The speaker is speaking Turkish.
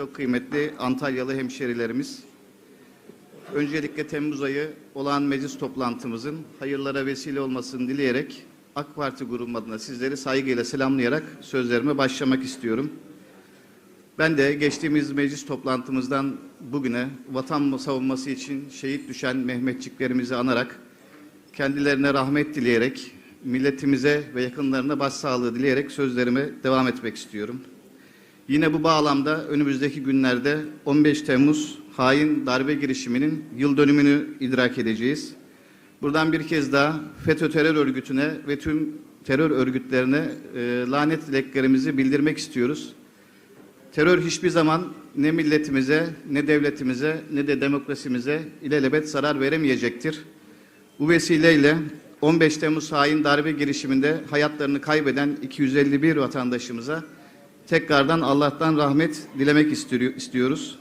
çok kıymetli Antalyalı hemşerilerimiz. Öncelikle Temmuz ayı olağan meclis toplantımızın hayırlara vesile olmasını dileyerek AK Parti grubum adına sizleri saygıyla selamlayarak sözlerime başlamak istiyorum. Ben de geçtiğimiz meclis toplantımızdan bugüne vatan savunması için şehit düşen Mehmetçiklerimizi anarak kendilerine rahmet dileyerek milletimize ve yakınlarına başsağlığı dileyerek sözlerime devam etmek istiyorum. Yine bu bağlamda önümüzdeki günlerde 15 Temmuz hain darbe girişiminin yıl dönümünü idrak edeceğiz. Buradan bir kez daha FETÖ terör örgütüne ve tüm terör örgütlerine e, lanet dileklerimizi bildirmek istiyoruz. Terör hiçbir zaman ne milletimize, ne devletimize, ne de demokrasimize ilelebet zarar veremeyecektir. Bu vesileyle 15 Temmuz hain darbe girişiminde hayatlarını kaybeden 251 vatandaşımıza tekrardan Allah'tan rahmet dilemek istiyor- istiyoruz.